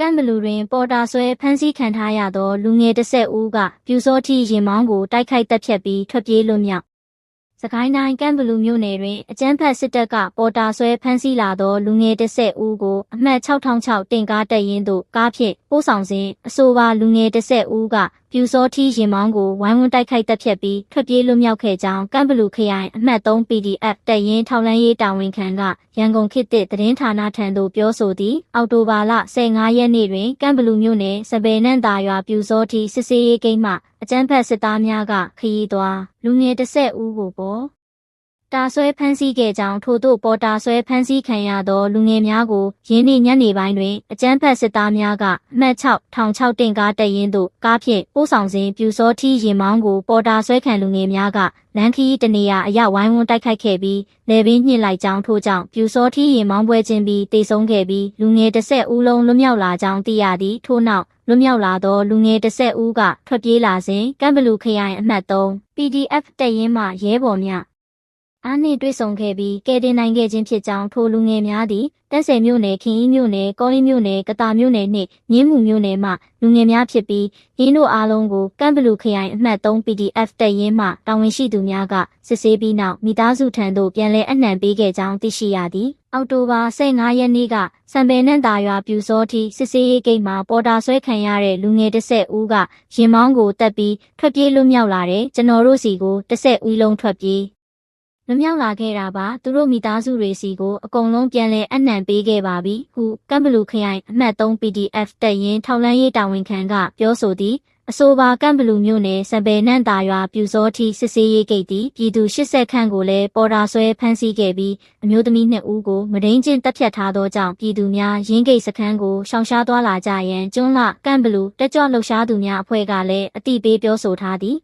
ကမ်ဘလူတွင် ပေါ်တာဆွဲဖမ်းဆီးခံထားရသော လူငယ်တစ်ဆက်ဦးကပြူစောတိရင်မောင်းကိုတိုက်ခိုက်တပ်ဖြတ်ပြီးထွက်ပြေးလွတ်မြောက်စကိုင်းတိုင်းကမ်ဘလူမြို့နယ်တွင်အကြမ်းဖက်စစ်တပ်ကပေါ်တာဆွဲဖမ်းဆီးလာသောလူငယ်တစ်ဆက်ဦးကိုအမှတ်6006တင်ကားတက်ရင်သို့ကားဖြင့်ပို့ဆောင်စဉ်အဆိုပါလူငယ်တစ်ဆက်ဦးကပြူစောတိရင်မောင်းကိုဝိုင်းဝန်းတိုက်ခိုက်တပ်ဖြတ်ပြီးထွက်ပြေးလွတ်မြောက်ခဲ့ကြောင်းကမ်ဘလူခရိုင်အမှတ်3 PDF တက်ရင်ထောက်လန်းရေးတာဝန်ခံကရန်ကုန်ခေတ်သစ်သတင်းဌာနထံသို့ပြောဆိုသည်အောက်တိုဘာလ15ရက်နေ့တွင်ကမ်ဘလူမြို့နယ်စပယ်နန့်တာရွာပြူစောတိစစ်စေးရေးဂိမ်းမှအကြမ်းဖက်စစ်သားများကခရီးသွားလူငယ်တစ်ဆက်ဦးကိုပေါ် တာဆွဲဖမ်းဆီးခဲ့ကြောင်းထို့သို့ပေါ်တာဆွဲဖမ်းဆီးခံရသောလူငယ်များကိုရင်းနှီးညနေပိုင်းတွင်အကြမ်းဖက်စစ်သားများကအမှတ်6ထောင်6တင်ကားတက်ရင်သို့ကားဖြင့်ပို့ဆောင်စဉ်ပြူစောထီရင်မောင်းကိုပေါ်တာဆွဲခံလူငယ်များကလန်ခီတနေရာအရဝိုင်းဝန်းတိုက်ခိုက်ခဲ့ပြီးလေပင်ညှစ်လိုက်ကြောင်းထို့ကြောင့်ပြူစောထီရင်မောင်းပွဲခြင်းပြီးတေဆုံးခဲ့ပြီးလူငယ်တစ်ဆက်ဦးလုံးလွတ်မြောက်လာကြောင်းသိရသည်ထို့နောက်လွတ်မြောက်လာသောလူငယ်တစ်ဆက်ဦးကထွက်ပြေးလာစဉ်ကမ်ဘလူခရိုင်အမှတ်3 PDF တက်ရင်မှရဲဘော်များ အားနှင့်တွေ့ဆုံခဲ့ပြီးကယ်တင်နိုင်ခဲ့ခြင်းဖြစ်ကြောင်းထိုလူငယ်များသည်တက်ဆယ်မြို့နယ်ခင်ကြီးမြို့နယ်ကောလင်းမြို့နယ်ကတာမြို့နယ်နှင့်မြင်းမှုမြို့နယ်မှလူငယ်များဖြစ်ပြီးရင်းတို့အားလုံးကိုကမ်ဘလူခရိုင်အမှတ်3 PDF တက်ရင်မှတာဝန်ရှိသူများကစစ်ဆေးပြီးနောက်မိသားစုထံသို့ပြန်လည်အနှံပေးခဲ့ကြောင်းသိရှိရသည်အောက်တိုဘာ15ရက်နေ့ကစံပယ်နန့်တာရွာပြူစောတိစစ်ဆေးရေးဂိတ်မှာပေါ်တာဆွဲခံရတဲ့လူငယ်တစ်ဆက်ဦးကရင်မောင်းကိုတက်ပြီးထွက်ပြေးလွတ်မြောက်လာတဲ့ကျွန်တော်တို့စီကိုတစ်ဆက်ဦးလုံးထွက်ပြေး လွမြောက်လာခဲ့တာပါသူတို့မိသားစုတွေစီကိုအကုန်လုံးပြန်လဲအနှံပေးခဲ့ပါပြီဟုကမ်ဘလူခရိုင်အမှတ်3 PDF တက်ရင်ထောက်လန်းရေးတာဝန်ခံကပြောဆိုသည်အဆိုပါကမ်ဘလူမြို့နယ်စပယ်နန့်တာရွာပြူစောတိစစ်စေးရေးဂိတ်သည်ပြည်သူ80ခန့်ကိုလည်းပေါ်တာဆွဲဖမ်းဆီးခဲ့ပြီးအမျိုးသမီး2ဦးကိုမဒိန်ချင်းတပ်ဖြတ်ထားသောကြောင့်ပြည်သူများရင်းဂိတ်စခန်းကိုရှောင်ရှားသွားလာကြရန်ကျွန်းလကမ်ဘလူတက်ကြွလှုပ်ရှားသူများအဖွဲ့ကလည်းအတိပေးပြောဆိုထားသည်